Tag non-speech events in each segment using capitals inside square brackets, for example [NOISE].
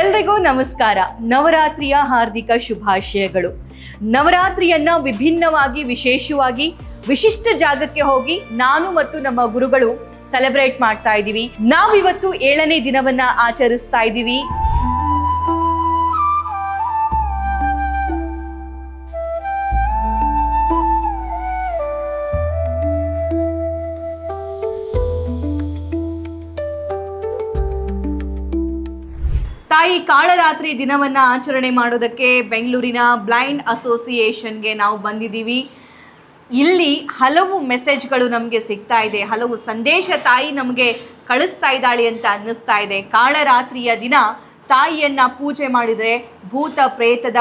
ಎಲ್ರಿಗೂ ನಮಸ್ಕಾರ. ನವರಾತ್ರಿಯ ಹಾರ್ದಿಕ ಶುಭಾಶಯಗಳು. ನವರಾತ್ರಿಯನ್ನ ವಿಭಿನ್ನವಾಗಿ, ವಿಶೇಷವಾಗಿ, ವಿಶಿಷ್ಟ ಜಾಗಕ್ಕೆ ಹೋಗಿ ನಾನು ಮತ್ತು ನಮ್ಮ ಗುರುಗಳು ಸೆಲೆಬ್ರೇಟ್ ಮಾಡ್ತಾ ಇದ್ದೀವಿ. ನಾವಿವತ್ತು ಏಳನೇ ದಿನವನ್ನ ಆಚರಿಸ್ತಾ ಇದ್ದೀವಿ. ತಾಯಿ ಕಾಳರಾತ್ರಿ ದಿನವನ್ನ ಆಚರಣೆ ಮಾಡೋದಕ್ಕೆ ಬೆಂಗಳೂರಿನ ಬ್ಲೈಂಡ್ ಅಸೋಸಿಯೇಷನ್ಗೆ ನಾವು ಬಂದಿದ್ದೀವಿ. ಇಲ್ಲಿ ಹಲವು ಮೆಸೇಜ್ಗಳು ನಮಗೆ ಸಿಗ್ತಾ ಇದೆ. ಹಲವು ಸಂದೇಶ ತಾಯಿ ನಮಗೆ ಕಳಿಸ್ತಾ ಇದ್ದಾಳೆ ಅಂತ ಅನ್ನಿಸ್ತಾ ಇದೆ. ಕಾಳರಾತ್ರಿಯ ದಿನ ತಾಯಿಯನ್ನ ಪೂಜೆ ಮಾಡಿದರೆ ಭೂತ ಪ್ರೇತದ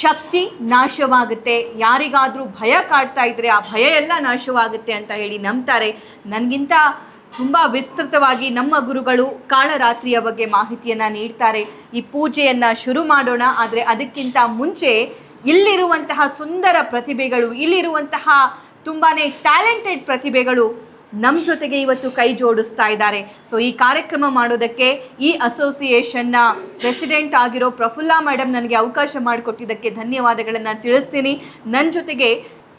ಶಕ್ತಿ ನಾಶವಾಗುತ್ತೆ. ಯಾರಿಗಾದರೂ ಭಯ ಕಾಡ್ತಾ ಇದ್ರೆ ಆ ಭಯ ಎಲ್ಲ ನಾಶವಾಗುತ್ತೆ ಅಂತ ಹೇಳಿ ನಂಬ್ತಾರೆ. ನನಗಿಂತ ತುಂಬ ವಿಸ್ತೃತವಾಗಿ ನಮ್ಮ ಗುರುಗಳು ಕಾಳರಾತ್ರಿಯ ಬಗ್ಗೆ ಮಾಹಿತಿಯನ್ನು ನೀಡ್ತಾರೆ. ಈ ಪೂಜೆಯನ್ನು ಶುರು ಮಾಡೋಣ, ಆದರೆ ಅದಕ್ಕಿಂತ ಮುಂಚೆ ಇಲ್ಲಿರುವಂತಹ ಸುಂದರ ಪ್ರತಿಭೆಗಳು, ಇಲ್ಲಿರುವಂತಹ ತುಂಬಾ ಟ್ಯಾಲೆಂಟೆಡ್ ಪ್ರತಿಭೆಗಳು ನಮ್ಮ ಜೊತೆಗೆ ಇವತ್ತು ಕೈ ಜೋಡಿಸ್ತಾ ಇದ್ದಾರೆ. ಸೊ ಈ ಕಾರ್ಯಕ್ರಮ ಮಾಡೋದಕ್ಕೆ ಈ ಅಸೋಸಿಯೇಷನ್ನ ಪ್ರೆಸಿಡೆಂಟ್ ಆಗಿರೋ ಪ್ರಫುಲ್ಲಾ ಮೇಡಮ್ ನನಗೆ ಅವಕಾಶ ಮಾಡಿಕೊಟ್ಟಿದ್ದಕ್ಕೆ ಧನ್ಯವಾದಗಳನ್ನು ತಿಳಿಸ್ತೀನಿ. ನನ್ನ ಜೊತೆಗೆ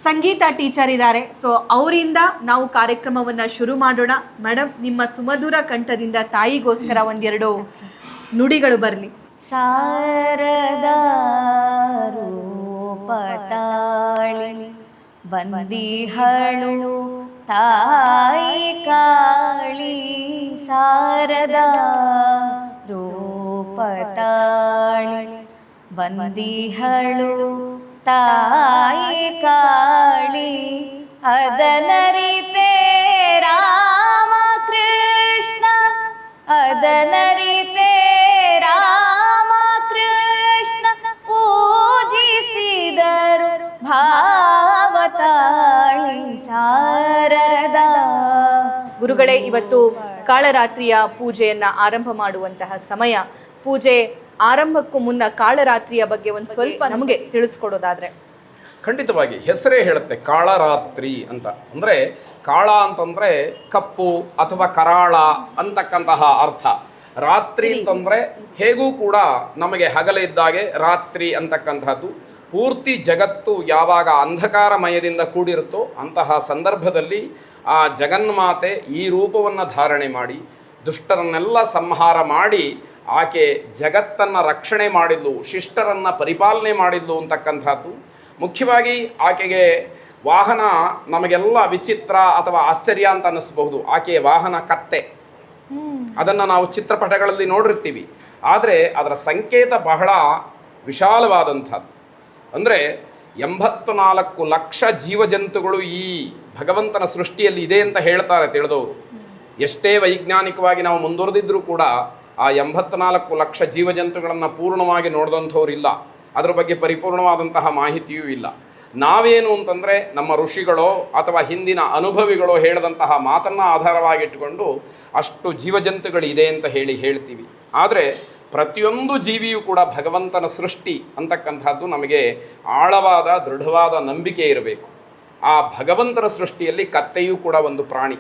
ಸಂಗೀತ ಟೀಚರ್ ಇದ್ದಾರೆ. ಸೊ ಅವರಿಂದ ನಾವು ಕಾರ್ಯಕ್ರಮವನ್ನು ಶುರು ಮಾಡೋಣ. ಮೇಡಮ್ ನಿಮ್ಮ ಸುಮಧುರ ಕಂಠದಿಂದ ತಾಯಿಗೋಸ್ಕರ ಒಂದೆರಡು ನುಡಿಗಳು ಬರಲಿ. ರೂಪತಾಳಿ ಬಂದಿಹಳು ತಾಯಿ ಕಾಳಿ. ಶಾರದಾ ರೂಪತಾಳಿ ಬಂದಿಹಳು ತಾಯಿ ಕಾಳಿ ಅದನರಿತೆ ರಾಮ ಕೃಷ್ಣ ಅದನರಿತೆ ರಾಮ ಕೃಷ್ಣ, ಪೂಜಿಸಿದರು ಭಾವತಾಳಿ ಸಾರದ ಗುರುಗಳೇ, ಇವತ್ತು ಕಾಳರಾತ್ರಿಯ ಪೂಜೆಯನ್ನ ಆರಂಭ ಮಾಡುವಂತಹ ಸಮಯ. ಪೂಜೆ ಆರಂಭಕ್ಕೂ ಮುನ್ನ ಕಾಳರಾತ್ರಿಯ ಬಗ್ಗೆ ಒಂದು ಸ್ವಲ್ಪ ನಮಗೆ ತಿಳಿಸ್ಕೊಡೋದಾದ್ರೆ. ಖಂಡಿತವಾಗಿ ಹೆಸರೇ ಹೇಳುತ್ತೆ ಕಾಳರಾತ್ರಿ ಅಂತ. ಅಂದರೆ ಕಾಳ ಅಂತಂದರೆ ಕಪ್ಪು ಅಥವಾ ಕರಾಳ ಅಂತಕ್ಕಂತಹ ಅರ್ಥ. ರಾತ್ರಿ ಅಂತಂದರೆ ಹೇಗೂ ಕೂಡ ನಮಗೆ ಹಗಲಿದ್ದಾಗೆ ರಾತ್ರಿ ಅಂತಕ್ಕಂಥದ್ದು. ಪೂರ್ತಿ ಜಗತ್ತು ಯಾವಾಗ ಅಂಧಕಾರಮಯದಿಂದ ಕೂಡಿರುತ್ತೋ ಅಂತಹ ಸಂದರ್ಭದಲ್ಲಿ ಆ ಜಗನ್ಮಾತೆ ಈ ರೂಪವನ್ನು ಧಾರಣೆ ಮಾಡಿ ದುಷ್ಟರನ್ನೆಲ್ಲ ಸಂಹಾರ ಮಾಡಿ ಆಕೆ ಜಗತ್ತನ್ನು ರಕ್ಷಣೆ ಮಾಡಿದ್ಲು, ಶಿಷ್ಟರನ್ನು ಪರಿಪಾಲನೆ ಮಾಡಿದ್ಲು ಅಂತಕ್ಕಂಥದ್ದು. ಮುಖ್ಯವಾಗಿ ಆಕೆಗೆ ವಾಹನ ನಮಗೆಲ್ಲ ವಿಚಿತ್ರ ಅಥವಾ ಆಶ್ಚರ್ಯ ಅಂತ ಅನ್ನಿಸ್ಬಹುದು. ಆಕೆಯ ವಾಹನ ಕತ್ತೆ. ಅದನ್ನು ನಾವು ಚಿತ್ರಪಟಗಳಲ್ಲಿ ನೋಡಿರ್ತೀವಿ. ಆದರೆ ಅದರ ಸಂಕೇತ ಬಹಳ ವಿಶಾಲವಾದಂಥದ್ದು. ಅಂದರೆ ಎಂಬತ್ತು ನಾಲ್ಕು ಲಕ್ಷ ಜೀವಜಂತುಗಳು ಈ ಭಗವಂತನ ಸೃಷ್ಟಿಯಲ್ಲಿ ಇದೆ ಅಂತ ಹೇಳ್ತಾರೆ ತಿಳಿದವರು. ಎಷ್ಟೇ ವೈಜ್ಞಾನಿಕವಾಗಿ ನಾವು ಮುಂದುವರೆದಿದ್ರೂ ಕೂಡ ಆ ಎಂಬತ್ನಾಲ್ಕು ಲಕ್ಷ ಜೀವಜಂತುಗಳನ್ನು ಪೂರ್ಣವಾಗಿ ನೋಡಿದಂಥವ್ರು ಅದರ ಅದ್ರ ಬಗ್ಗೆ ಪರಿಪೂರ್ಣವಾದಂತಹ ಮಾಹಿತಿಯೂ ಇಲ್ಲ. ನಾವೇನು ಅಂತಂದರೆ ನಮ್ಮ ಋಷಿಗಳೋ ಅಥವಾ ಹಿಂದಿನ ಅನುಭವಿಗಳೋ ಹೇಳಿದಂತಹ ಮಾತನ್ನು ಆಧಾರವಾಗಿಟ್ಟುಕೊಂಡು ಅಷ್ಟು ಜೀವಜಂತುಗಳಿದೆ ಅಂತ ಹೇಳಿ ಹೇಳ್ತೀವಿ. ಆದರೆ ಪ್ರತಿಯೊಂದು ಜೀವಿಯೂ ಕೂಡ ಭಗವಂತನ ಸೃಷ್ಟಿ ಅಂತಕ್ಕಂಥದ್ದು ನಮಗೆ ಆಳವಾದ, ದೃಢವಾದ ನಂಬಿಕೆ ಇರಬೇಕು. ಆ ಭಗವಂತರ ಸೃಷ್ಟಿಯಲ್ಲಿ ಕತ್ತೆಯೂ ಕೂಡ ಒಂದು ಪ್ರಾಣಿ.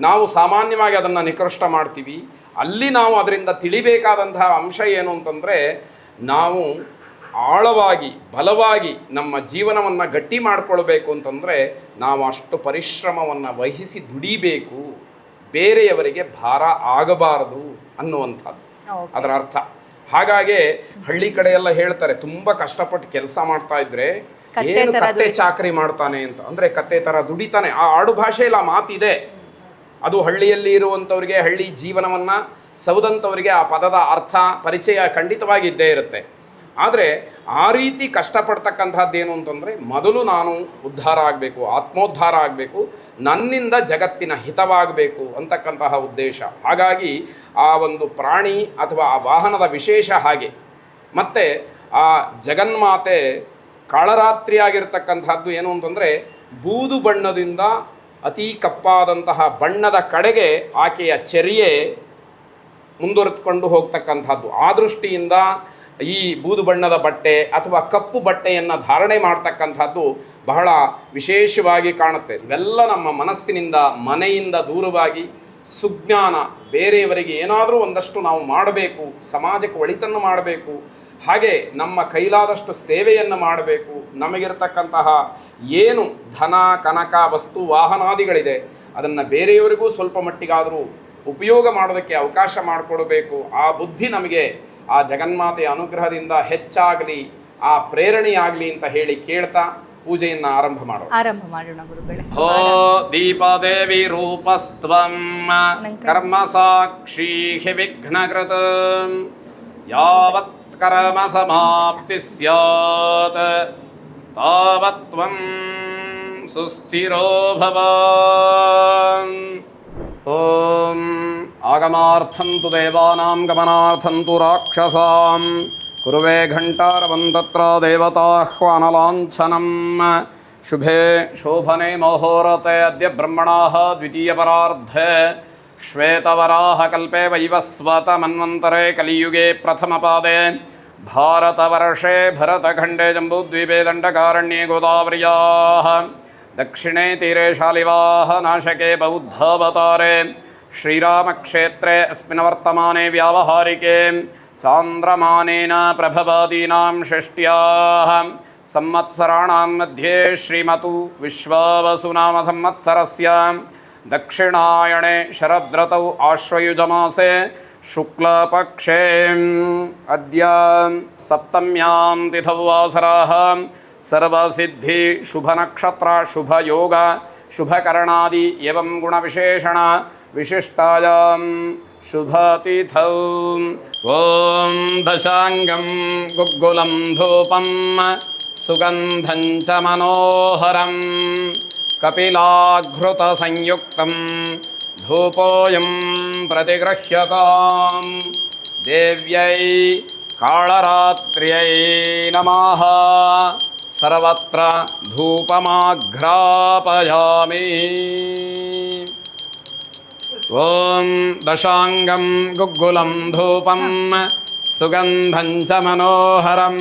ನಾವು ಸಾಮಾನ್ಯವಾಗಿ ಅದನ್ನು ನಿಕೃಷ್ಟ ಮಾಡ್ತೀವಿ. ಅಲ್ಲಿ ನಾವು ಅದರಿಂದ ತಿಳಿಬೇಕಾದಂತಹ ಅಂಶ ಏನು ಅಂತಂದರೆ ನಾವು ಆಳವಾಗಿ ಬಲವಾಗಿ ನಮ್ಮ ಜೀವನವನ್ನು ಗಟ್ಟಿ ಮಾಡಿಕೊಳ್ಬೇಕು ಅಂತಂದರೆ ನಾವು ಅಷ್ಟು ಪರಿಶ್ರಮವನ್ನು ವಹಿಸಿ ದುಡಿಬೇಕು. ಬೇರೆಯವರಿಗೆ ಭಾರ ಆಗಬಾರದು ಅನ್ನುವಂಥದ್ದು. ಅದರ ಅರ್ಥ. ಹಾಗಾಗಿ ಹಳ್ಳಿ ಕಡೆಯೆಲ್ಲ ಎಲ್ಲ ಹೇಳ್ತಾರೆ ತುಂಬ ಕಷ್ಟಪಟ್ಟು ಕೆಲಸ ಮಾಡ್ತಾ ಇದ್ರೆ ಏನು ಕತ್ತೆ ಚಾಕರಿ ಮಾಡ್ತಾನೆ ಅಂತ. ಅಂದ್ರೆ ಕತ್ತೆ ತರ ದುಡಿತಾನೆ. ಆ ಆಡು ಭಾಷೆಯಲ್ಲಿ ಆ ಮಾತಿದೆ. ಅದು ಹಳ್ಳಿಯಲ್ಲಿ ಇರುವಂತವ್ರಿಗೆ ಹಳ್ಳಿ ಜೀವನವನ್ನ ಸೌದಂತವರಿಗೆ ಆ ಪದದ ಅರ್ಥ ಪರಿಚಯ ಖಂಡಿತವಾಗಿ ಇದ್ದೇ ಇರುತ್ತೆ. ಆದರೆ ಆ ರೀತಿ ಕಷ್ಟಪಡ್ತಕ್ಕಂಥದ್ದು ಏನು ಅಂತಂದರೆ ಮೊದಲು ನಾನು ಉದ್ಧಾರ ಆಗಬೇಕು ಆತ್ಮೋದ್ಧಾರ ಆಗಬೇಕು ನನ್ನಿಂದ ಜಗತ್ತಿನ ಹಿತವಾಗಬೇಕು ಅಂತಕ್ಕಂತಹ ಉದ್ದೇಶ. ಹಾಗಾಗಿ ಆ ಒಂದು ಪ್ರಾಣಿ ಅಥವಾ ಆ ವಾಹನದ ವಿಶೇಷ ಹಾಗೆ. ಮತ್ತು ಆ ಜಗನ್ಮಾತೆ ಕಾಳರಾತ್ರಿ ಆಗಿರ್ತಕ್ಕಂಥದ್ದು ಏನು ಅಂತಂದರೆ ಬೂದು ಬಣ್ಣದಿಂದ ಅತೀ ಕಪ್ಪಾದಂತಹ ಬಣ್ಣದ ಕಡೆಗೆ ಆಕೆಯ ಚರ್ಯೆ ಮುಂದುವರೆದುಕೊಂಡು ಹೋಗ್ತಕ್ಕಂಥದ್ದು. ಆ ದೃಷ್ಟಿಯಿಂದ ಈ ಬೂದು ಬಣ್ಣದ ಬಟ್ಟೆ ಅಥವಾ ಕಪ್ಪು ಬಟ್ಟೆಯನ್ನು ಧಾರಣೆ ಮಾಡ್ತಕ್ಕಂಥದ್ದು ಬಹಳ ವಿಶೇಷವಾಗಿ ಕಾಣುತ್ತೆ. ಇವೆಲ್ಲ ನಮ್ಮ ಮನಸ್ಸಿನಿಂದ, ಮನೆಯಿಂದ ದೂರವಾಗಿ ಸುಜ್ಞಾನ ಬೇರೆಯವರಿಗೆ ಏನಾದರೂ ಒಂದಷ್ಟು ನಾವು ಮಾಡಬೇಕು, ಸಮಾಜಕ್ಕೆ ಒಳಿತನ್ನು ಮಾಡಬೇಕು ಹಾಗೆ ನಮ್ಮ ಕೈಲಾದಷ್ಟು ಸೇವೆಯನ್ನು ಮಾಡಬೇಕು. ನಮಗಿರತಕ್ಕಂತಹ ಏನು ಧನ ಕನಕ ವಸ್ತು ವಾಹನಾದಿಗಳಿದೆ ಅದನ್ನು ಬೇರೆಯವರಿಗೂ ಸ್ವಲ್ಪ ಮಟ್ಟಿಗಾದರೂ ಉಪಯೋಗ ಮಾಡೋದಕ್ಕೆ ಅವಕಾಶ ಮಾಡಿಕೊಡಬೇಕು. ಆ ಬುದ್ಧಿ ನಮಗೆ ಆ ಜಗನ್ಮಾತೆಯ ಅನುಗ್ರಹದಿಂದ ಹೆಚ್ಚಾಗಲಿ ಆ ಪ್ರೇರಣೆಯಾಗಲಿ ಅಂತ ಹೇಳಿ ಕೇಳ್ತಾ ಪೂಜೆಯನ್ನು ಆರಂಭ ಮಾಡೋಣ. ಆರಂಭ ಮಾಡೋಣ ಗುರುಗಳೇ. ಹೋ ದೀಪದೇವಿ ರೂಪಸ್ತ್ವಂ ಕರ್ಮ ಸಾಕ್ಷಿ ಹಿ ವಿಘ್ನಕೃತ ಯಾವತ್ कर्मसमाप्ति स्यात् तावत्त्वं सुस्थिरो भवान् ॐ आगमार्थं तु देवानां गमनार्थं तु राक्षसां कुरुवे घण्टारवं तत्र देवताह्वानलाञ्छनम् शुभे शोभने मोहोरते अद्य ब्रह्मणाः द्वितीयपरार्धे श्वेतवराहकल्पे वैवस्वतमन्वन्तरे कलियुगे प्रथमपादे भारतवर्षे भरतखण्डे जम्बूद्वीपे दण्डकारण्ये गोदावर्याः। दक्षिणे तीरे शालिवाः नाशके बौद्धावतारे श्रीरामक्षेत्रे अस्मिन् वर्तमाने व्यावहारिके चान्द्रमानेन प्रभवादीनां षष्ट्याः। संवत्सराणां मध्ये श्रीमतु विश्वावसुनामसंवत्सरस्य दक्षिणायणे शरद्रतौ आश्वयुजमासे शुक्लपक्षे अद्य सप्तम्यां तिथौ वासराः सर्वसिद्धि शुभनक्षत्र, शुभयोग, शुभकरणादि एवं गुणविशेषण विशिष्टायां शुभतिथौ। ॐ दशाङ्गं गुग्गुलं धूपं सुगन्धं च मनोहरं कपिलाघृतसंयुक्तं धूपोऽयं प्रतिगृह्यतां देव्यै काळरात्र्यै नमः। सर्वत्र धूपमाघ्रापयामि। ॐ दशाङ्गं गुग्गुलं धूपं सुगन्धं च मनोहरं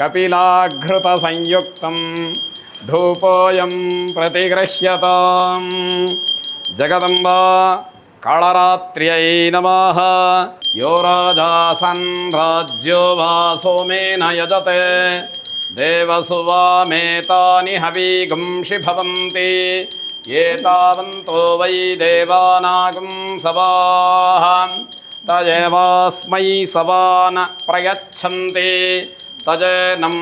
कपिलाघृतसंयुक्तं ధూపోయం ప్రతిగృహ్యతాం జగదంబా కళరాత్ర్యై నమ. యో రాజాసన్ రాజ్యో వా సోమేన యజతే. దేవసు వామేతాని హవీగుంషి భవంతి. ఏతావంతో వై దేవానాగం సవాహ. తయేవాస్మై సవాన ప్రయచ్చంతి. तजेनं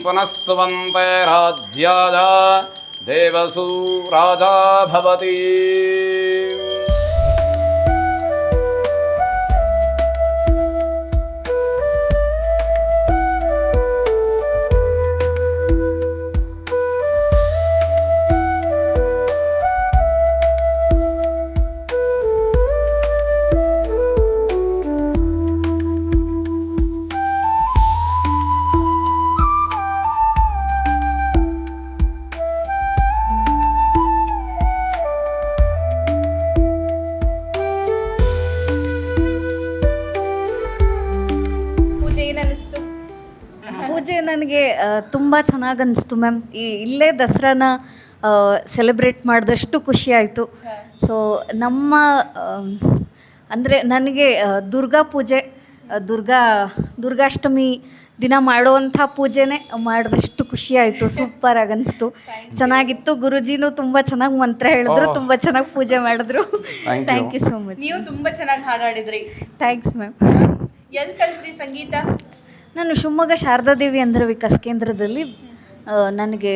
पुनः सुवन्ते राज्याय देवसु राजा भवति। ತುಂಬ ಚೆನ್ನಾಗಿ ಅನಿಸ್ತು ಮ್ಯಾಮ್. ಈ ಇಲ್ಲೇ ದಸರಾನ ಸೆಲೆಬ್ರೇಟ್ ಮಾಡಿದಷ್ಟು ಖುಷಿ ಆಯಿತು. ಸೊ ನಮ್ಮ ಅಂದರೆ ನನಗೆ ದುರ್ಗಾ ಪೂಜೆ ದುರ್ಗಾ ದುರ್ಗಾಷ್ಟಮಿ ದಿನ ಮಾಡುವಂಥ ಪೂಜೆನೇ ಮಾಡಿದಷ್ಟು ಖುಷಿ ಆಯಿತು. ಸೂಪರಾಗಿ ಅನಿಸ್ತು ಚೆನ್ನಾಗಿತ್ತು. ಗುರುಜಿನೂ ತುಂಬ ಚೆನ್ನಾಗಿ ಮಂತ್ರ ಹೇಳಿದ್ರು. ತುಂಬ ಚೆನ್ನಾಗಿ ಪೂಜೆ ಮಾಡಿದ್ರು. ಥ್ಯಾಂಕ್ ಯು ಸೋ ಮಚ್ ನೀವು ತುಂಬ ಚೆನ್ನಾಗಿ ಹಾಡಾಡಿದ್ರಿ. ಥ್ಯಾಂಕ್ಸ್ ಮ್ಯಾಮ್ ಎಲ್ಲಿ ಕಲ್ತ್ರಿ ಸಂಗೀತ? ನಾನು ಶಿವಮೊಗ್ಗ ಶಾರದಾದೇವಿ ಅಂಧರ ವಿಕಾಸ್ ಕೇಂದ್ರದಲ್ಲಿ ನನಗೆ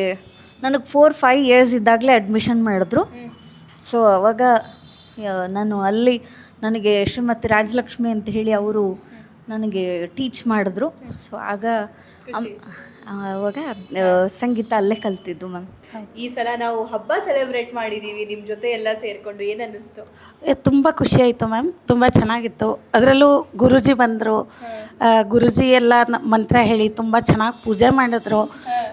ನನಗೆ ಫೋರ್ ಫೈವ್ ಇಯರ್ಸ್ ಇದ್ದಾಗಲೇ ಅಡ್ಮಿಷನ್ ಮಾಡಿದ್ರು. ಸೊ ಅವಾಗ ನಾನು ಅಲ್ಲಿ ನನಗೆ ಶ್ರೀಮತಿ ರಾಜಲಕ್ಷ್ಮಿ ಅಂತ ಹೇಳಿ ಅವರು ನನಗೆ ಟೀಚ್ ಮಾಡಿದ್ರು. ಸೊ ಆಗ ಆವಾಗ ಸಂಗೀತ ಅಲ್ಲೇ ಕಲ್ತಿದ್ದು ಮ್ಯಾಮ್ ಈ ಸಲ ನಾವು ಹಬ್ಬ ಸೆಲೆಬ್ರೇಟ್ ಮಾಡಿದ್ದೀವಿ ನಿಮ್ಮ ಜೊತೆ ಎಲ್ಲ ಸೇರಿಕೊಂಡು ಏನು ಅನ್ನಿಸ್ತು ತುಂಬ ಖುಷಿ ಆಯಿತು ಮ್ಯಾಮ್ ತುಂಬ ಚೆನ್ನಾಗಿತ್ತು. ಅದರಲ್ಲೂ ಗುರುಜಿ ಬಂದರು. ಗುರುಜಿ ಎಲ್ಲ ಮಂತ್ರ ಹೇಳಿ ತುಂಬ ಚೆನ್ನಾಗಿ ಪೂಜೆ ಮಾಡಿದ್ರು.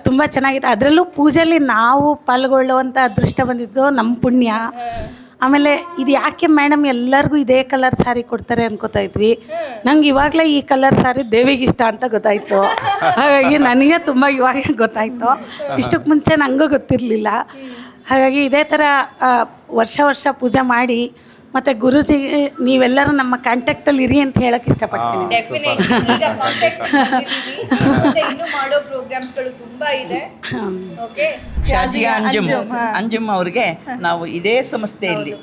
ತುಂಬ ಚೆನ್ನಾಗಿತ್ತು. ಅದರಲ್ಲೂ ಪೂಜೆಯಲ್ಲಿ ನಾವು ಪಾಲ್ಗೊಳ್ಳುವಂಥ ಅದೃಷ್ಟ ಬಂದಿದ್ದು ನಮ್ಮ ಪುಣ್ಯ. ಆಮೇಲೆ ಇದು ಯಾಕೆ ಮೇಡಮ್ ಎಲ್ಲರಿಗೂ ಇದೇ ಕಲರ್ ಸ್ಯಾರಿ ಕೊಡ್ತಾರೆ ಅನ್ಕೋತಾ ಇದ್ವಿ. ನಂಗೆ ಇವಾಗಲೇ ಈ ಕಲರ್ ಸ್ಯಾರಿ ದೇವಿಗೆ ಇಷ್ಟ ಅಂತ ಗೊತ್ತಾಯಿತು. ಹಾಗಾಗಿ ನನಗೆ ತುಂಬ ಇವಾಗ ಗೊತ್ತಾಯಿತು. ಇಷ್ಟಕ್ಕೆ ಮುಂಚೆ ನನಗೂ ಗೊತ್ತಿರಲಿಲ್ಲ. ಹಾಗಾಗಿ ಇದೇ ಥರ ವರ್ಷ ವರ್ಷ ಪೂಜೆ ಮಾಡಿ ಮತ್ತು ಗುರುಜಿ ನೀವೆಲ್ಲರೂ ನಮ್ಮ ಕಾಂಟ್ಯಾಕ್ಟಲ್ಲಿ ಇರಿ ಅಂತ ಹೇಳಕ್ಕೆ ಇಷ್ಟಪಡ್ತೀನಿ. [LAUGHS] ಇನ್ನು ಮಾಡೋ ಪ್ರೋಗ್ರಾಮ್ಸ್ಗಳು ತುಂಬಾ ಇದೆ. ಓಕೆ ಶಾಜಿಯಾ ಅಂಜುಮ್. ಅಂಜುಮ್. ಅವ್ರಿಗೆ ನಾವು ಇದೇ ಸಂಸ್ಥೆಯಲ್ಲಿ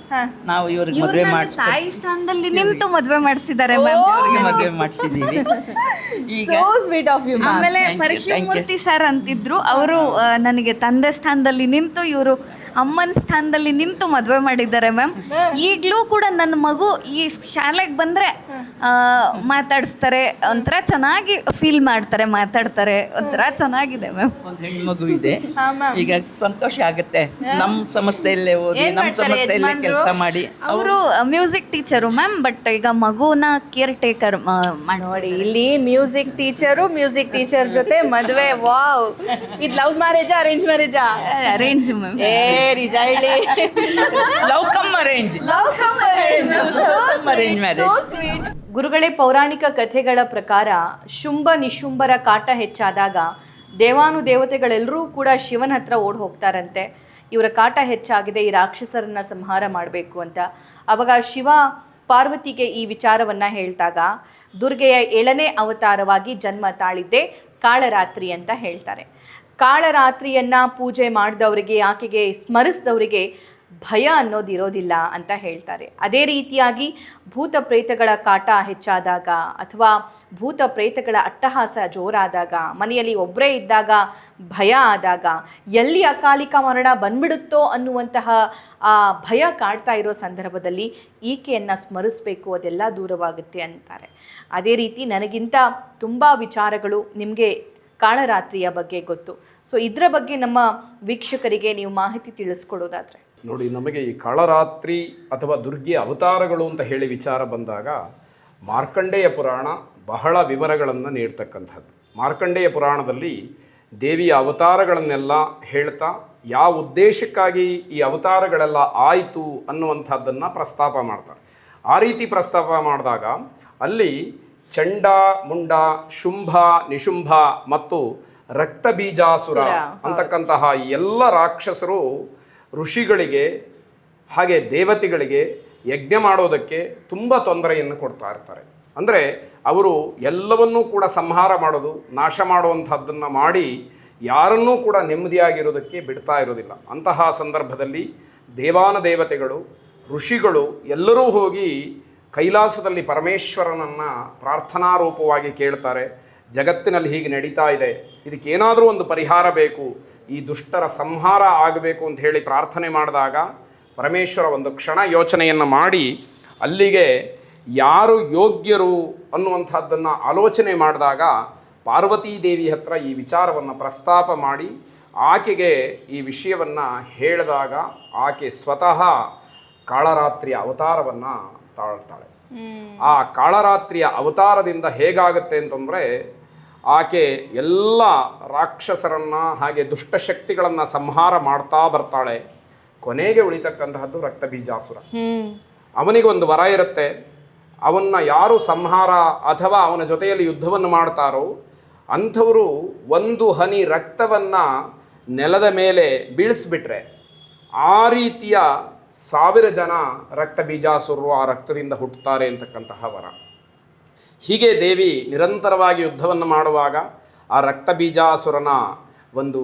ನಾವು ಇವ್ರಿಗೆ ಮದುವೆ ಮಾಡಿಸ್ಕೊ ತಾಯಿ ಸ್ಥಾನದಲ್ಲಿ ನಿಂತು ಮದುವೆ ಮಾಡಿಸಿದ್ದಾರೆ ಮ್ಯಾಮ್ ಮದುವೆ ಮಾಡಿಸಿದ್ದೀವಿ. [LAUGHS] ಈಗ ಸೋ ಸ್ವೀಟ್ ಆಫ್ ಯು ಆಮೇಲೆ Thank you, ಪರಿಶಿವಮೂರ್ತಿ ಸರ್ ಅಂತಿದ್ರು. ಅವರು ನನಗೆ ತಂದೆ ಸ್ಥಾನದಲ್ಲಿ ನಿಂತು ಇವರು ಅಮ್ಮನ ಸ್ಥಾನದಲ್ಲಿ ನಿಂತು ಮದುವೆ ಮಾಡಿದ್ದಾರೆ ಮ್ಯಾಮ್. ಈಗಲೂ ಕೂಡ ನನ್ನ ಮಗು ಈ ಶಾಲೆಗೆ ಬಂದರೆ ಮಾತಾಡಿಸ್ತಾರೆ ಒಂಥರ ಚೆನ್ನಾಗಿ ಫೀಲ್ ಮಾಡ್ತಾರೆ ಮಾತಾಡ್ತಾರೆ ಒಂಥರ ಚೆನ್ನಾಗಿದೆ ಮ್ಯಾಮ್. ಒಂದು ಹೆಣ್ಮಗು ಇದೆ. ಈಗ ಸಂತೋಷ ಆಗುತ್ತೆ. ನಮ್ಮ ಸಂಸ್ಥೆಯಲ್ಲೇ ಓದಿ ನಮ್ಮ ಸಂಸ್ಥೆಯಲ್ಲೇ ಕೆಲಸ ಮಾಡಿ. ಅವರು ಮ್ಯೂಸಿಕ್ ಟೀಚರು ಮ್ಯಾಮ್ ಬಟ್ ಈಗ ಮಗುನ ಕೇರ್ ಟೇಕರ್ ಮಾಡಿ ನೋಡಿ ಇಲ್ಲಿ ಮ್ಯೂಸಿಕ್ ಟೀಚರು ಮ್ಯೂಸಿಕ್ ಟೀಚರ್ ಜೊತೆ ಮದುವೆ ವಾವ್ ಇದು ಲವ್ ಮ್ಯಾರೇಜಾ ಅರೇಂಜ್ ಮ್ಯಾರೇಜಾ ಅರೇಂಜ್ ಮ್ಯಾಮ್. ಗುರುಗಳೇ ಪೌರಾಣಿಕ ಕಥೆಗಳ ಪ್ರಕಾರ ಶುಂಭ ನಿಶುಂಭರ ಕಾಟ ಹೆಚ್ಚಾದಾಗ ದೇವಾನು ದೇವತೆಗಳೆಲ್ಲರೂ ಕೂಡ ಶಿವನ ಹತ್ರ ಓಡ್ ಹೋಗ್ತಾರಂತೆ. ಇವರ ಕಾಟ ಹೆಚ್ಚಾಗಿದೆ ಈ ರಾಕ್ಷಸರನ್ನ ಸಂಹಾರ ಮಾಡಬೇಕು ಅಂತ. ಅವಾಗ ಶಿವ ಪಾರ್ವತಿಗೆ ಈ ವಿಚಾರವನ್ನ ಹೇಳ್ದಾಗ ದುರ್ಗೆಯ ಏಳನೇ ಅವತಾರವಾಗಿ ಜನ್ಮ ತಾಳಿದ್ದೆ ಕಾಳರಾತ್ರಿ ಅಂತ ಹೇಳ್ತಾರೆ. ಕಾಳರಾತ್ರಿಯನ್ನ ಪೂಜೆ ಮಾಡಿದವರಿಗೆ, ಆಕೆಗೆ ಸ್ಮರಿಸಿದವರಿಗೆ ಭಯ ಅನ್ನೋದು ಇರೋದಿಲ್ಲ ಅಂತ ಹೇಳ್ತಾರೆ. ಅದೇ ರೀತಿಯಾಗಿ ಭೂತ ಪ್ರೇತಗಳ ಕಾಟ ಹೆಚ್ಚಾದಾಗ ಅಥವಾ ಭೂತ ಪ್ರೇತಗಳ ಅಟ್ಟಹಾಸ ಜೋರಾದಾಗ, ಮನೆಯಲ್ಲಿ ಒಬ್ಬರೇ ಇದ್ದಾಗ ಭಯ ಆದಾಗ ಎಲ್ಲಿ ಅಕಾಲಿಕ ಮರಣ ಬಂದ್ಬಿಡುತ್ತೋ ಅನ್ನುವಂತಹ ಆ ಭಯ ಕಾಡ್ತಾ ಇರೋ ಸಂದರ್ಭದಲ್ಲಿ ಈಕೆಯನ್ನು ಸ್ಮರಿಸಬೇಕು, ಅದೆಲ್ಲ ದೂರವಾಗುತ್ತೆ ಅಂತಾರೆ. ಅದೇ ರೀತಿ ನನಗಿಂತ ತುಂಬ ವಿಚಾರಗಳು ನಿಮಗೆ ಕಾಳರಾತ್ರಿಯ ಬಗ್ಗೆ ಗೊತ್ತು. ಸೊ ಇದರ ಬಗ್ಗೆ ನಮ್ಮ ವೀಕ್ಷಕರಿಗೆ ನೀವು ಮಾಹಿತಿ ತಿಳಿಸ್ಕೊಡೋದಾದ್ರೆ. ನೋಡಿ, ನಮಗೆ ಈ ಕಾಳರಾತ್ರಿ ಅಥವಾ ದುರ್ಗೆಯ ಅವತಾರಗಳು ಅಂತ ಹೇಳಿ ವಿಚಾರ ಬಂದಾಗ ಮಾರ್ಕಂಡೇಯ ಪುರಾಣ ಬಹಳ ವಿವರಗಳನ್ನು ನೀಡ್ತಕ್ಕಂಥದ್ದು. ಮಾರ್ಕಂಡೇಯ ಪುರಾಣದಲ್ಲಿ ದೇವಿಯ ಅವತಾರಗಳನ್ನೆಲ್ಲ ಹೇಳ್ತಾ, ಯಾವ ಉದ್ದೇಶಕ್ಕಾಗಿ ಈ ಅವತಾರಗಳೆಲ್ಲ ಆಯಿತು ಅನ್ನುವಂಥದ್ದನ್ನು ಪ್ರಸ್ತಾಪ ಮಾಡ್ತಾರೆ. ಆ ರೀತಿ ಪ್ರಸ್ತಾಪ ಮಾಡಿದಾಗ ಅಲ್ಲಿ ಚಂಡ ಮುಂಡ ಶುಂಭ ನಿಶುಂಭ ಮತ್ತು ರಕ್ತಬೀಜಾಸುರ ಅಂತಕ್ಕಂತಹ ಎಲ್ಲ ರಾಕ್ಷಸರು ಋಷಿಗಳಿಗೆ ಹಾಗೆ ದೇವತೆಗಳಿಗೆ ಯಜ್ಞ ಮಾಡೋದಕ್ಕೆ ತುಂಬ ತೊಂದರೆಯನ್ನು ಕೊಡ್ತಾ ಇರ್ತಾರೆ. ಅಂದರೆ ಅವರು ಎಲ್ಲವನ್ನೂ ಕೂಡ ಸಂಹಾರ ಮಾಡೋದು ನಾಶ ಮಾಡುವಂಥದ್ದನ್ನು ಮಾಡಿ ಯಾರನ್ನೂ ಕೂಡ ನೆಮ್ಮದಿಯಾಗಿರೋದಕ್ಕೆ ಬಿಡ್ತಾ ಇರೋದಿಲ್ಲ. ಅಂತಹ ಸಂದರ್ಭದಲ್ಲಿ ದೇವಾನ ದೇವತೆಗಳು ಋಷಿಗಳು ಎಲ್ಲರೂ ಹೋಗಿ ಕೈಲಾಸದಲ್ಲಿ ಪರಮೇಶ್ವರನನ್ನು ಪ್ರಾರ್ಥನಾರೂಪವಾಗಿ ಕೇಳ್ತಾರೆ. ಜಗತ್ತಿನಲ್ಲಿ ಹೀಗೆ ನಡೀತಾ ಇದೆ. ಇದಕ್ಕೇನಾದರೂ ಒಂದು ಪರಿಹಾರ ಬೇಕು. ಈ ದುಷ್ಟರ ಸಂಹಾರ ಆಗಬೇಕು ಅಂತ ಹೇಳಿ ಪ್ರಾರ್ಥನೆ ಮಾಡಿದಾಗ ಪರಮೇಶ್ವರ ಒಂದು ಕ್ಷಣ ಯೋಚನೆಯನ್ನು ಮಾಡಿ, ಅಲ್ಲಿಗೆ ಯಾರು ಯೋಗ್ಯರು ಅನ್ನುವಂಥದ್ದನ್ನು ಆಲೋಚನೆ ಮಾಡಿದಾಗ ಪಾರ್ವತೀ ದೇವಿ ಹತ್ರ ಈ ವಿಚಾರವನ್ನು ಪ್ರಸ್ತಾಪ ಮಾಡಿ, ಆಕೆಗೆ ಈ ವಿಷಯವನ್ನು ಹೇಳಿದಾಗ ಆಕೆ ಸ್ವತಃ ಕಾಳರಾತ್ರಿಯ ಅವತಾರವನ್ನು ತಾಳ್ತಾಳೆ. ಆ ಕಾಳರಾತ್ರಿಯ ಅವತಾರದಿಂದ ಹೇಗಾಗುತ್ತೆ ಅಂತಂದರೆ ಆಕೆ ಎಲ್ಲ ರಾಕ್ಷಸರನ್ನ ಹಾಗೆ ದುಷ್ಟಶಕ್ತಿಗಳನ್ನು ಸಂಹಾರ ಮಾಡ್ತಾ ಬರ್ತಾಳೆ. ಕೊನೆಗೆ ಉಳಿತಕ್ಕಂತಹದ್ದು ರಕ್ತಬೀಜಾಸುರ. ಅವನಿಗೆ ಒಂದು ವರ ಇರುತ್ತೆ. ಅವನ್ನ ಯಾರು ಸಂಹಾರ ಅಥವಾ ಅವನ ಜೊತೆಯಲ್ಲಿ ಯುದ್ಧವನ್ನು ಮಾಡ್ತಾರೋ ಅಂಥವರು ಒಂದು ಹನಿ ರಕ್ತವನ್ನು ನೆಲದ ಮೇಲೆ ಬೀಳಿಸ್ಬಿಟ್ರೆ ಆ ರೀತಿಯ ಸಾವಿರ ಜನ ರಕ್ತ ಬೀಜಾಸುರರು ಆ ರಕ್ತದಿಂದ ಹುಟ್ಟುತ್ತಾರೆ ಅಂತಕ್ಕಂತಹ ವರ. ಹೀಗೆ ದೇವಿ ನಿರಂತರವಾಗಿ ಯುದ್ಧವನ್ನು ಮಾಡುವಾಗ ಆ ರಕ್ತ ಬೀಜಾಸುರನ ಒಂದು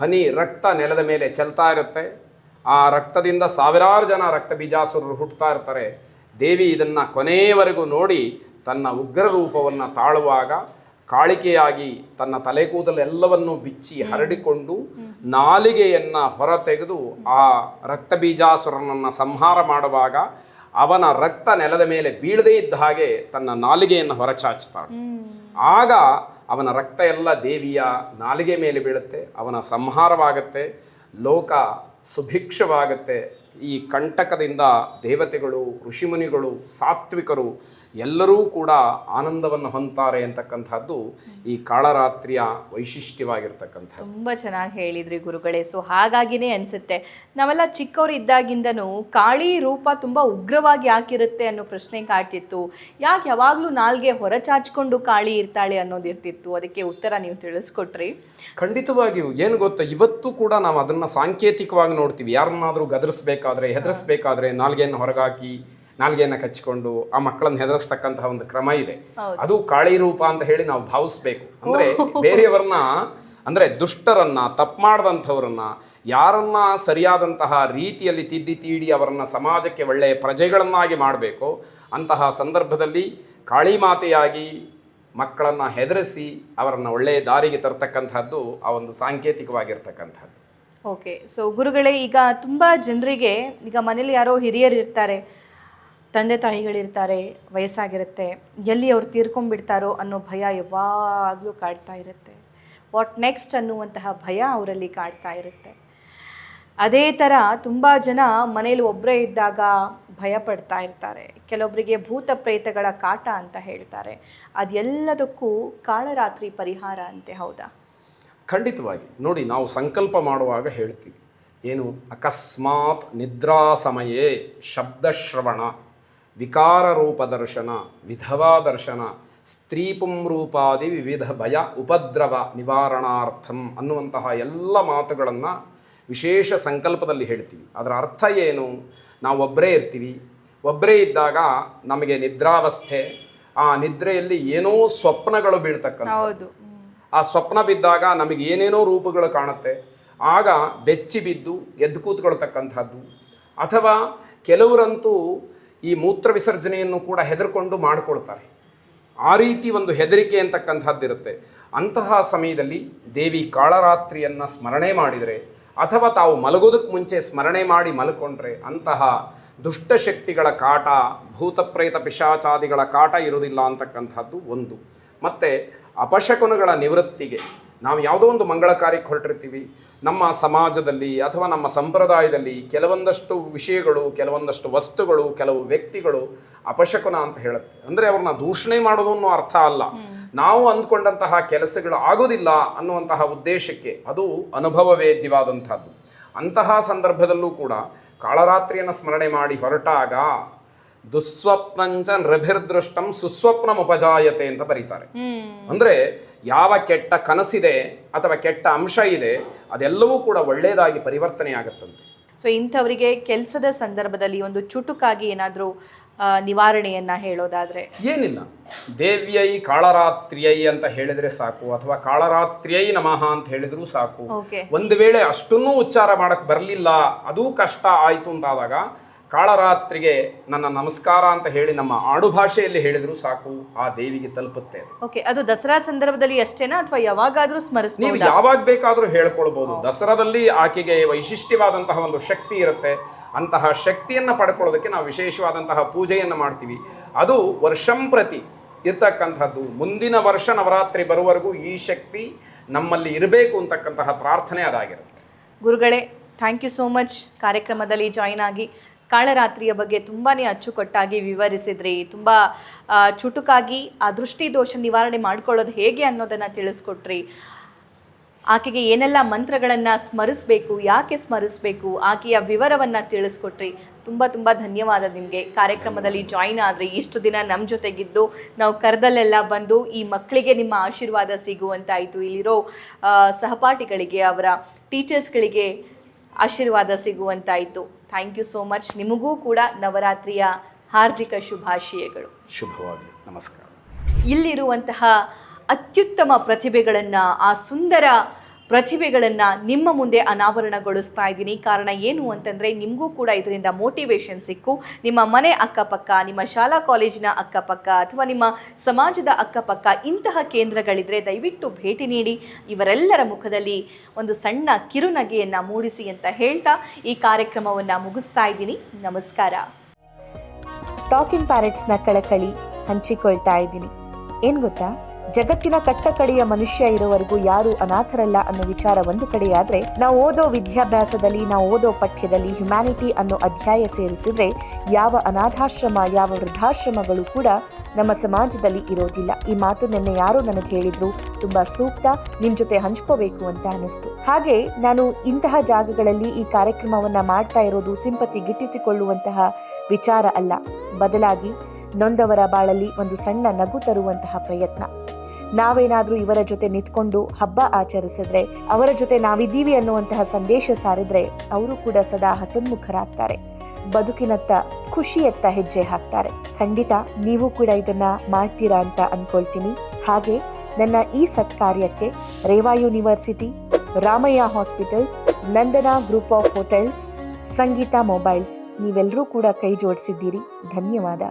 ಹನಿ ರಕ್ತ ನೆಲದ ಮೇಲೆ ಚೆಲ್ತಾ ಇರುತ್ತೆ. ಆ ರಕ್ತದಿಂದ ಸಾವಿರಾರು ಜನ ರಕ್ತ ಬೀಜಾಸುರರು ಹುಟ್ಟುತ್ತಾ ಇರ್ತಾರೆ. ದೇವಿ ಇದನ್ನು ಕೊನೆಯವರೆಗೂ ನೋಡಿ ತನ್ನ ಉಗ್ರ ರೂಪವನ್ನು ತಾಳುವಾಗ ಕಾಳಿಕೆಯಾಗಿ ತನ್ನ ತಲೆ ಕೂದಲೆಲ್ಲವನ್ನು ಬಿಚ್ಚಿ ಹರಡಿಕೊಂಡು ನಾಲಿಗೆಯನ್ನು ಹೊರತೆಗೆದು ಆ ರಕ್ತ ಬೀಜಾಸುರನನ್ನು ಸಂಹಾರ ಮಾಡುವಾಗ ಅವನ ರಕ್ತ ನೆಲದ ಮೇಲೆ ಬೀಳದೇ ಇದ್ದ ಹಾಗೆ ತನ್ನ ನಾಲಿಗೆಯನ್ನು ಹೊರಚಾಚ್ತಾಳೆ. ಆಗ ಅವನ ರಕ್ತ ಎಲ್ಲ ದೇವಿಯ ನಾಲಿಗೆ ಮೇಲೆ ಬೀಳುತ್ತೆ ಅವನ ಸಂಹಾರವಾಗತ್ತೆ ಲೋಕ ಸುಭಿಕ್ಷವಾಗತ್ತೆ. ಈ ಕಂಟಕದಿಂದ ದೇವತೆಗಳು ಋಷಿಮುನಿಗಳು ಸಾತ್ವಿಕರು ಎಲ್ಲರೂ ಕೂಡ ಆನಂದವನ್ನು ಹೊಂತಾರೆ ಅಂತಕ್ಕಂಥದ್ದು ಈ ಕಾಳರಾತ್ರಿಯ ವೈಶಿಷ್ಟ್ಯವಾಗಿರ್ತಕ್ಕಂಥ ತುಂಬ ಚೆನ್ನಾಗಿ ಹೇಳಿದ್ರಿ ಗುರುಗಳೇ. ಸೊ ಹಾಗಾಗಿನೇ ಅನಿಸುತ್ತೆ. ನಾವೆಲ್ಲ ಚಿಕ್ಕವರು ಇದ್ದಾಗಿಂದನೂ ಕಾಳಿ ರೂಪ ತುಂಬ ಉಗ್ರವಾಗಿ ಯಾಕಿರುತ್ತೆ ಅನ್ನೋ ಪ್ರಶ್ನೆ ಕಾಡ್ತಿತ್ತು. ಯಾಕೆ ಯಾವಾಗಲೂ ನಾಲ್ಗೆ ಹೊರಚಾಚ್ಕೊಂಡು ಕಾಳಿ ಇರ್ತಾಳೆ ಅನ್ನೋದಿರ್ತಿತ್ತು ಅದಕ್ಕೆ ಉತ್ತರ ನೀವು ತಿಳಿಸ್ಕೊಟ್ರಿ. ಖಂಡಿತವಾಗಿಯೂ. ಏನು ಗೊತ್ತಾ? ಇವತ್ತು ಕೂಡ ನಾವು ಅದನ್ನು ಸಾಂಕೇತಿಕವಾಗಿ ನೋಡ್ತೀವಿ. ಯಾರನ್ನಾದರೂ ಗದರಿಸ್ಬೇಕಾದ್ರೆ ಹೆದರಿಸ್ಬೇಕಾದ್ರೆ ನಾಲ್ಗೆಯನ್ನು ಹೊರಗಾಕಿ ನಾಲ್ಗೆಯನ್ನು ಕಚ್ಚಿಕೊಂಡು ಆ ಮಕ್ಕಳನ್ನ ಹೆದರಿಸ್ತಕ್ಕಂತಹ ಒಂದು ಕ್ರಮ ಇದೆ. ಅದು ಕಾಳಿ ರೂಪ ಅಂತ ಹೇಳಿ ನಾವು ಭಾವಿಸ್ಬೇಕು. ಅಂದ್ರೆ ಬೇರೆಯವರನ್ನ ಅಂದ್ರೆ ದುಷ್ಟರನ್ನ ತಪ್ಪು ಮಾಡದಂಥವ್ರನ್ನ ಯಾರನ್ನ ಸರಿಯಾದಂತಹ ರೀತಿಯಲ್ಲಿ ತಿದ್ದಿ ತೀಡಿ ಅವರನ್ನ ಸಮಾಜಕ್ಕೆ ಒಳ್ಳೆಯ ಪ್ರಜೆಗಳನ್ನಾಗಿ ಮಾಡಬೇಕು ಅಂತಹ ಸಂದರ್ಭದಲ್ಲಿ ಕಾಳಿ ಮಾತೆಯಾಗಿ ಮಕ್ಕಳನ್ನು ಹೆದರಿಸಿ ಅವರನ್ನು ಒಳ್ಳೆಯ ದಾರಿಗೆ ತರ್ತಕ್ಕಂಥದ್ದು ಆ ಒಂದು ಸಾಂಕೇತಿಕವಾಗಿರ್ತಕ್ಕಂಥದ್ದು ಓಕೆ ಸೊ ಗುರುಗಳೇ ಈಗ ತುಂಬ ಜನರಿಗೆ ಈಗ ಮನೇಲಿ ಯಾರೋ ಹಿರಿಯರು ಇರ್ತಾರೆ ತಂದೆ ತಾಯಿಗಳಿರ್ತಾರೆ, ವಯಸ್ಸಾಗಿರುತ್ತೆ, ಎಲ್ಲಿ ಅವ್ರು ತೀರ್ಕೊಂಡ್ಬಿಡ್ತಾರೋ ಅನ್ನೋ ಭಯ ಯಾವಾಗಲೂ ಕಾಡ್ತಾ ಇರುತ್ತೆ. ವಾಟ್ ನೆಕ್ಸ್ಟ್ ಅನ್ನುವಂತಹ ಭಯ ಅವರಲ್ಲಿ ಕಾಡ್ತಾ ಇರುತ್ತೆ. ಅದೇ ಥರ ತುಂಬ ಜನ ಮನೇಲಿ ಒಬ್ಬರೇ ಇದ್ದಾಗ ಭಯ ಪಡ್ತಾ ಇರ್ತಾರೆ. ಕೆಲವೊಬ್ಬರಿಗೆ ಭೂತ ಪ್ರೇತಗಳ ಕಾಟ ಅಂತ ಹೇಳ್ತಾರೆ. ಅದೆಲ್ಲದಕ್ಕೂ ಕಾಳರಾತ್ರಿ ಪರಿಹಾರ ಅಂತೆ, ಹೌದಾ? ಖಂಡಿತವಾಗಿ. ನೋಡಿ, ನಾವು ಸಂಕಲ್ಪ ಮಾಡುವಾಗ ಹೇಳ್ತೀವಿ. ಏನು? ಅಕಸ್ಮಾತ್ ನಿದ್ರಾ ಸಮಯೇ ಶಬ್ದಶ್ರವಣ. ವಿಕಾರ ರೂಪ ದರ್ಶನ ವಿಧವಾ ದರ್ಶನ ಸ್ತ್ರೀ ಪುಂರೂಪಾದಿ ವಿವಿಧ ಭಯ ಉಪದ್ರವ ನಿವಾರಣಾರ್ಥಂ ಅನ್ನುವಂತಹ ಎಲ್ಲ ಮಾತುಗಳನ್ನು ವಿಶೇಷ ಸಂಕಲ್ಪದಲ್ಲಿ ಹೇಳ್ತೀವಿ. ಅದರ ಅರ್ಥ ಏನು? ನಾವು ಒಬ್ಬರೇ ಇರ್ತೀವಿ. ಒಬ್ಬರೇ ಇದ್ದಾಗ ನಮಗೆ ನಿದ್ರಾವಸ್ಥೆ ಆ ನಿದ್ರೆಯಲ್ಲಿ ಏನೋ ಸ್ವಪ್ನಗಳು ಬೀಳ್ತಕ್ಕಂಥದ್ದು. ಆ ಸ್ವಪ್ನ ಬಿದ್ದಾಗ ನಮಗೆ ಏನೇನೋ ರೂಪಗಳು ಕಾಣುತ್ತೆ. ಆಗ ಬೆಚ್ಚಿ ಬಿದ್ದು ಎದ್ದು ಕೂತ್ಕೊಳ್ತಕ್ಕಂಥದ್ದು. ಅಥವಾ ಕೆಲವರಂತೂ ಈ ಮೂತ್ರ ವಿಸರ್ಜನೆಯನ್ನು ಕೂಡ ಹೆದರ್ಕೊಂಡು ಮಾಡಿಕೊಳ್ತಾರೆ. ಆ ರೀತಿ ಒಂದು ಹೆದರಿಕೆ ಅಂತಕ್ಕಂಥದ್ದಿರುತ್ತೆ. ಅಂತಹ ಸಮಯದಲ್ಲಿ ದೇವಿ ಕಾಳರಾತ್ರಿಯನ್ನು ಸ್ಮರಣೆ ಮಾಡಿದರೆ ಅಥವಾ ತಾವು ಮಲಗೋದಕ್ಕೆ ಮುಂಚೆ ಸ್ಮರಣೆ ಮಾಡಿ ಮಲ್ಕೊಂಡ್ರೆ ಅಂತಹ ದುಷ್ಟಶಕ್ತಿಗಳ ಕಾಟ, ಭೂತಪ್ರೇತ ಪಿಶಾಚಾದಿಗಳ ಕಾಟ ಇರುವುದಿಲ್ಲ ಅಂತಕ್ಕಂಥದ್ದು ಒಂದು. ಮತ್ತು ಅಪಶಕುನಗಳ ನಿವೃತ್ತಿಗೆ ನಾವು ಯಾವುದೋ ಒಂದು ಮಂಗಳ ಕಾರ್ಯಕ್ಕೆ ಹೊರಟಿರ್ತೀವಿ. ನಮ್ಮ ಸಮಾಜದಲ್ಲಿ ಅಥವಾ ನಮ್ಮ ಸಂಪ್ರದಾಯದಲ್ಲಿ ಕೆಲವೊಂದಷ್ಟು ವಿಷಯಗಳು ಕೆಲವೊಂದಷ್ಟು ವಸ್ತುಗಳು ಕೆಲವು ವ್ಯಕ್ತಿಗಳು ಅಪಶಕುನ ಅಂತ ಹೇಳುತ್ತೆ. ಅಂದರೆ ಅವ್ರನ್ನ ದೂಷಣೆ ಮಾಡೋದು ಅನ್ನೋ ಅರ್ಥ ಅಲ್ಲ. ನಾವು ಅಂದ್ಕೊಂಡಂತಹ ಕೆಲಸಗಳು ಆಗೋದಿಲ್ಲ ಅನ್ನುವಂತಹ ಉದ್ದೇಶಕ್ಕೆ ಅದು ಅನುಭವ ವೇದ್ಯವಾದಂಥದ್ದು ಅಂತಹ ಸಂದರ್ಭದಲ್ಲೂ ಕೂಡ ಕಾಳರಾತ್ರಿಯನ್ನು ಸ್ಮರಣೆ ಮಾಡಿ ಹೊರಟಾಗ ದುಸ್ವಪ್ನಂಚ ನೃಭಿರ್ದೃಷ್ಟಂ ಸುಸ್ವಪ್ನ ಉಪಜಾಯತೆ ಅಂತ ಬರೀತಾರೆ. ಅಂದ್ರೆ ಯಾವ ಕೆಟ್ಟ ಕನಸಿದೆ ಅಥವಾ ಕೆಟ್ಟ ಅಂಶ ಇದೆ ಅದೆಲ್ಲವೂ ಕೂಡ ಒಳ್ಳೆಯದಾಗಿ ಪರಿವರ್ತನೆ ಆಗುತ್ತಂತೆ. ಸೊ ಇಂಥವರಿಗೆ ಕೆಲಸದ ಸಂದರ್ಭದಲ್ಲಿ ಒಂದು ಚುಟುಕಾಗಿ ಏನಾದರೂ ನಿವಾರಣೆಯನ್ನ ಹೇಳೋದಾದ್ರೆ. ಏನಿಲ್ಲ. ದೇವ್ಯೈ ಕಾಳರಾತ್ರಿಯೈ ಅಂತ ಹೇಳಿದ್ರೆ ಸಾಕು ಅಥವಾ ಕಾಳರಾತ್ರಿಯೈ ನಮಃ ಅಂತ ಹೇಳಿದ್ರು ಸಾಕು. ಒಂದು ವೇಳೆ ಅಷ್ಟನ್ನೂ ಉಚ್ಚಾರ ಮಾಡಕ್ ಬರಲಿಲ್ಲ ಅದೂ ಕಷ್ಟ ಆಯಿತು ಅಂತಾದಾಗ ಕಾಳರಾತ್ರಿಗೆ ನನ್ನ ನಮಸ್ಕಾರ ಅಂತ ಹೇಳಿ ನಮ್ಮ ಆಡುಭಾಷೆಯಲ್ಲಿ ಹೇಳಿದ್ರು ಸಾಕು ಆ ದೇವಿಗೆ ತಲುಪುತ್ತೆ ಅದು. ಓಕೆ ಅದು ದಸರಾ ಸಂದರ್ಭದಲ್ಲಿ ಅಷ್ಟೇನಾ ಅಥವಾ ಯಾವಾಗಾದ್ರೂ ನೀವು ಯಾವಾಗ ಬೇಕಾದರೂ ಹೇಳ್ಕೊಳ್ಬಹುದು ದಸರಾದಲ್ಲಿ ಆಕೆಗೆ ವೈಶಿಷ್ಟ್ಯವಾದಂತಹ ಒಂದು ಶಕ್ತಿ ಇರುತ್ತೆ. ಅಂತಹ ಶಕ್ತಿಯನ್ನು ಪಡ್ಕೊಳ್ಳೋದಕ್ಕೆ ನಾವು ವಿಶೇಷವಾದಂತಹ ಪೂಜೆಯನ್ನು ಮಾಡ್ತೀವಿ. ಅದು ವರ್ಷಂ ಪ್ರತಿ ಇರ್ತಕ್ಕಂಥದ್ದು. ಮುಂದಿನ ವರ್ಷ ನವರಾತ್ರಿ ಬರುವವರೆಗೂ ಈ ಶಕ್ತಿ ನಮ್ಮಲ್ಲಿ ಇರಬೇಕು ಅಂತಕ್ಕಂತಹ ಪ್ರಾರ್ಥನೆ ಅದಾಗಿರುತ್ತೆ. ಗುರುಗಳೇ ಥ್ಯಾಂಕ್ ಯು ಸೋ ಮಚ್ ಕಾರ್ಯಕ್ರಮದಲ್ಲಿ ಜಾಯಿನ್ ಆಗಿ ಕಾಳರಾತ್ರಿಯ ಬಗ್ಗೆ ತುಂಬಾ ಅಚ್ಚುಕಟ್ಟಾಗಿ ವಿವರಿಸಿದ್ರಿ. ತುಂಬ ಚುಟುಕಾಗಿ ಆ ದೃಷ್ಟಿ ದೋಷ ನಿವಾರಣೆ ಮಾಡ್ಕೊಳ್ಳೋದು ಹೇಗೆ ಅನ್ನೋದನ್ನು ತಿಳಿಸ್ಕೊಟ್ರಿ. ಆಕೆಗೆ ಏನೆಲ್ಲ ಮಂತ್ರಗಳನ್ನು ಸ್ಮರಿಸಬೇಕು, ಯಾಕೆ ಸ್ಮರಿಸಬೇಕು, ಆಕೆಯ ವಿವರವನ್ನು ತಿಳಿಸ್ಕೊಟ್ರಿ. ತುಂಬ ತುಂಬ ಧನ್ಯವಾದ ನಿಮಗೆ. ಕಾರ್ಯಕ್ರಮದಲ್ಲಿ ಜಾಯಿನ್ ಆದರೆ. ಇಷ್ಟು ದಿನ ನಮ್ಮ ಜೊತೆಗಿದ್ದು, ನಾವು ಕರೆದಲ್ಲೆಲ್ಲ ಬಂದು ಈ ಮಕ್ಕಳಿಗೆ ನಿಮ್ಮ ಆಶೀರ್ವಾದ ಸಿಗುವಂತಾಯಿತು. ಇಲ್ಲಿರೋ ಸಹಪಾಠಿಗಳಿಗೆ, ಅವರ ಟೀಚರ್ಸ್ಗಳಿಗೆ ಆಶೀರ್ವಾದ ಸಿಗುವಂತಾಯಿತು. ಥ್ಯಾಂಕ್ ಯು ಸೋ ಮಚ್ ನಿಮಗೂ ಕೂಡ ನವರಾತ್ರಿಯ ಹಾರ್ದಿಕ ಶುಭಾಶಯಗಳು. ಶುಭವಾಗಲಿ. ನಮಸ್ಕಾರ. ಇಲ್ಲಿರುವಂತಹ ಅತ್ಯುತ್ತಮ ಪ್ರತಿಭೆಗಳನ್ನು ಆ ಸುಂದರ ಪ್ರತಿಭೆಗಳನ್ನು ನಿಮ್ಮ ಮುಂದೆ ಅನಾವರಣಗೊಳಿಸ್ತಾ ಇದ್ದೀನಿ. ಕಾರಣ ಏನು ಅಂತಂದರೆ ನಿಮಗೂ ಕೂಡ ಇದರಿಂದ ಮೋಟಿವೇಶನ್ ಸಿಕ್ಕು. ನಿಮ್ಮ ಮನೆ ಅಕ್ಕಪಕ್ಕ, ನಿಮ್ಮ ಶಾಲಾ ಕಾಲೇಜಿನ ಅಕ್ಕಪಕ್ಕ ಅಥವಾ ನಿಮ್ಮ ಸಮಾಜದ ಅಕ್ಕಪಕ್ಕ ಇಂತಹ ಕೇಂದ್ರಗಳಿದ್ರೆ ದಯವಿಟ್ಟು ಭೇಟಿ ನೀಡಿ. ಇವರೆಲ್ಲರ ಮುಖದಲ್ಲಿ ಒಂದು ಸಣ್ಣ ಕಿರುನಗೆಯನ್ನು ಮೂಡಿಸಿ ಅಂತ ಹೇಳ್ತಾ ಈ ಕಾರ್ಯಕ್ರಮವನ್ನು ಮುಗಿಸ್ತಾ ಇದ್ದೀನಿ. ನಮಸ್ಕಾರ. ಟಾಕಿಂಗ್ ಪ್ಯಾರೆಟ್ಸ್ನ ಕಳಕಳಿ ಹಂಚಿಕೊಳ್ತಾ ಇದ್ದೀನಿ. ಏನು ಗೊತ್ತಾ? ಜಗತ್ತಿನ ಕಟ್ಟಕಡೆಯ ಮನುಷ್ಯ ಇರೋವರೆಗೂ ಯಾರು ಅನಾಥರಲ್ಲ ಅನ್ನೋ ವಿಚಾರ ಒಂದು ಕಡೆಯಾದ್ರೆ, ನಾವು ಓದೋ ವಿದ್ಯಾಭ್ಯಾಸದಲ್ಲಿ, ನಾವು ಓದೋ ಪಠ್ಯದಲ್ಲಿ ಹ್ಯುಮ್ಯಾನಿಟಿ ಅನ್ನೋ ಅಧ್ಯಾಯ ಸೇರಿಸಿದ್ರೆ, ಯಾವ ಅನಾಥಾಶ್ರಮ, ಯಾವ ವೃದ್ಧಾಶ್ರಮಗಳು ಕೂಡ ನಮ್ಮ ಸಮಾಜದಲ್ಲಿ ಇರೋದಿಲ್ಲ. ಈ ಮಾತು ನಿನ್ನೆ ಯಾರೋ ನನಗೆ ಹೇಳಿದ್ರು, ತುಂಬಾ ಸೂಕ್ತ ನಿಮ್ ಜೊತೆ ಹಂಚ್ಕೋಬೇಕು ಅಂತ ಅನಿಸ್ತು ಹಾಗೆ ನಾನು ಇಂತಹ ಜಾಗಗಳಲ್ಲಿ ಈ ಕಾರ್ಯಕ್ರಮವನ್ನ ಮಾಡ್ತಾ ಇರೋದು ಸಿಂಪತಿ ಗಿಟ್ಟಿಸಿಕೊಳ್ಳುವಂತಹ ವಿಚಾರ ಅಲ್ಲ. ಬದಲಾಗಿ ನೊಂದವರ ಬಾಳಲ್ಲಿ ಒಂದು ಸಣ್ಣ ನಗು ತರುವಂತಹ ಪ್ರಯತ್ನ. ನಾವೇನಾದ್ರೂ ಇವರ ಜೊತೆ ನಿಂತ್ಕೊಂಡು ಹಬ್ಬ ಆಚರಿಸಿದ್ರೆ, ಅವರ ಜೊತೆ ನಾವಿದ್ದೀವಿ ಅನ್ನುವಂತಹ ಸಂದೇಶ ಸಾರಿದ್ರೆ ಅವರು ಕೂಡ ಸದಾ ಹಸನ್ಮುಖರಾಗ್ತಾರೆ. ಬದುಕಿನತ್ತ ಖುಷಿಯತ್ತ ಹೆಜ್ಜೆ ಹಾಕ್ತಾರೆ. ಖಂಡಿತ ನೀವು ಕೂಡ ಇದನ್ನ ಮಾಡ್ತೀರಾ ಅಂತ ಅನ್ಕೊಳ್ತೀನಿ. ಹಾಗೆ ನನ್ನ ಈ ಸತ್ಕಾರ್ಯಕ್ಕೆ Reva university, Ramaiah hospitals, Nandana group of hotels, Sangeetha mobiles ನೀವೆಲ್ಲರೂ ಕೂಡ ಕೈ ಜೋಡಿಸಿದ್ದೀರಿ. ಧನ್ಯವಾದ.